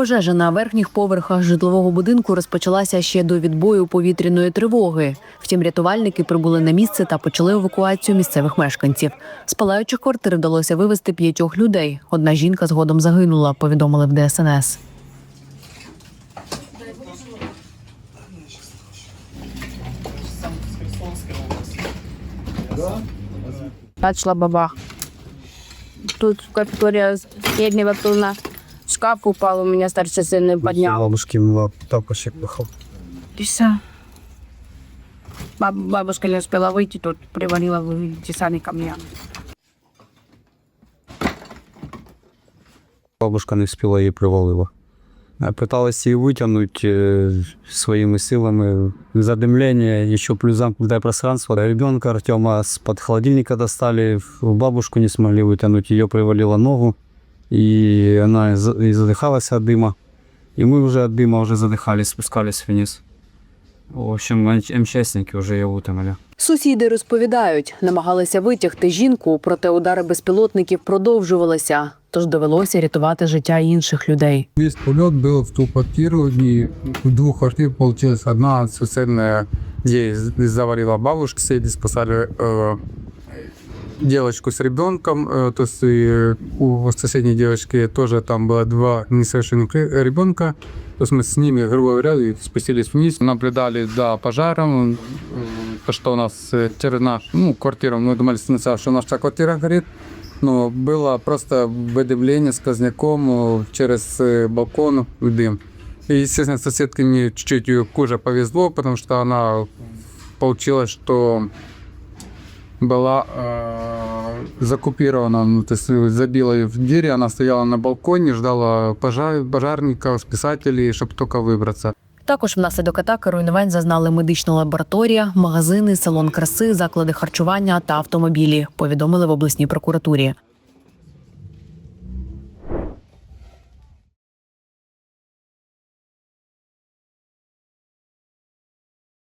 Пожежа на верхніх поверхах житлового будинку розпочалася ще до відбою повітряної тривоги. Втім, рятувальники прибули на місце та почали евакуацію місцевих мешканців. З палаючих квартир вдалося вивезти п'ятьох людей. Одна жінка згодом загинула, повідомили в ДСНС. Начала бабах. Тут категория среднего плана Шкаф упал, у меня старший сын поднял. Бабушки мила тапочек пахал. И всё. Баб- Бабушка не успела выйти, тут привалила в тесами камнями. Бабушка не встигла її привалила. А Пыталась її витягнути е, своїми силами. Задымление, еще плюс замкнутое пространство. Ребенка Артема с-под холодильника достали, бабушку не смогли вытянуть, ее привалило ногу, и она за- и задыхалась от дыма. И мы уже от дыма уже задыхались, спускались вниз. В общем, М- МЧСники уже ее вытянули. Сусіди розповідають, намагалися витягти жінку, проте удари безпілотників продовжувалися, тож довелося рятувати життя інших людей. Весь полет был в ту квартиру, и в двух квартир получилась одна суицидная, где завалила бабушка, соседи спасали э, девочку с ребенком, э, то есть и у соседней девочки тоже там было два несовершенных ребенка, то есть мы с ними, грубо говоря, и спустились вниз, наблюдали за пожаром, э, то, что у нас э, через нашу ну, квартиру, мы думали сначала, что наша квартира горит, Ну, было просто выдавление сквозняком э, через э, балкон в дым. И, естественно, соседке мне чуть-чуть её хуже повезло, потому что она получилось, что была э, закупирована, ну, то есть э, забила её в двери, она стояла на балконе, ждала пожар, пожарников, спасателей, чтобы только выбраться. Також внаслідок атаки руйнувань зазнали медична лабораторія, магазини, салон краси, заклади харчування та автомобілі. Повідомили в обласній прокуратурі.